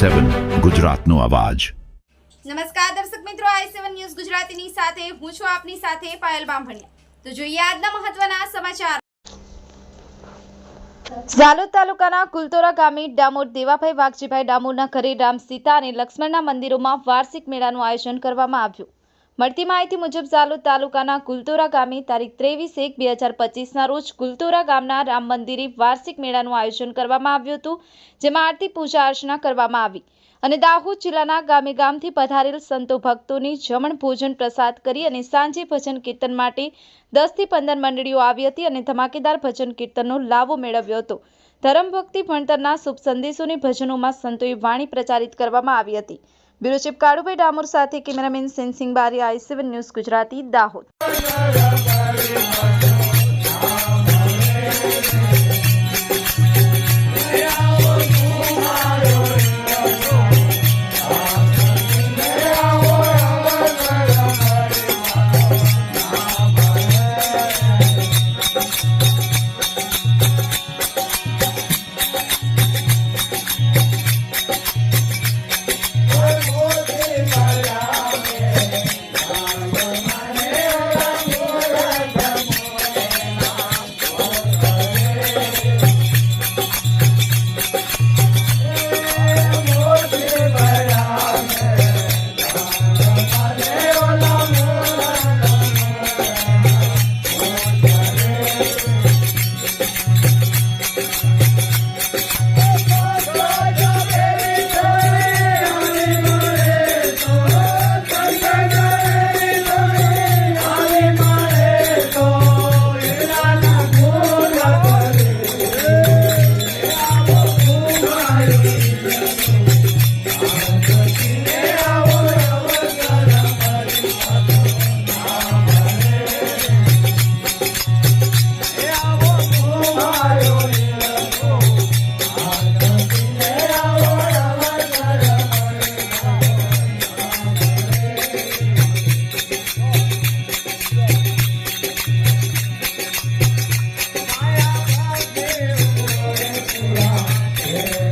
સેવન ગુજરાતનો અવાજ. નમસ્કાર દર્શક મિત્રો આઈ સેવન ન્યૂઝ ગુજરાતીની સાથે હું છું આપની સાથે પાયલ બામભણિયા. તો જોઈએ આજના મહત્વના સમાચાર. ઝાલોદ તાલુકાના કુલતોરા ગામે ડામોર દેવાભાઈ વાઘજીભાઈ ડામોરના ઘરે રામ સીતા અને લક્ષ્મણના મંદિરોમાં વાર્ષિક મેળાનું આયોજન કરવામાં આવ્યું. મળતી માહિતી મુજબ ઝાલોદ તાલુકાના કુલતોરા ગામે તારીખ ત્રેવીસ એક બે હજાર પચીસના રોજ કુલતોરા ગામના રામ મંદિરે વાર્ષિક મેળાનું આયોજન કરવામાં આવ્યું હતું, જેમાં આરતી પૂજા અર્ચના કરવામાં આવી. અને દાહોદ જિલ્લાના ગામે ગામથી પધારેલ સંતો ભક્તોની જમણ ભોજન પ્રસાદ કરી અને સાંજે ભજન કીર્તન માટે દસથી પંદર મંડળીઓ આવી હતી અને ધમાકેદાર ભજન કીર્તનનો લાવો મેળવ્યો હતો. ધર્મ ભક્તિ ભણતરના શુભ સંદેશોની ભજનોમાં સંતોએ વાણી પ્રચારિત કરવામાં આવી હતી. બ્યુરો ચીફ કાળુભાઈ ડામોર સાથે કેમેરામેન સેન્સિંગ બારી I seven news Gujarati Dahod. Yeah.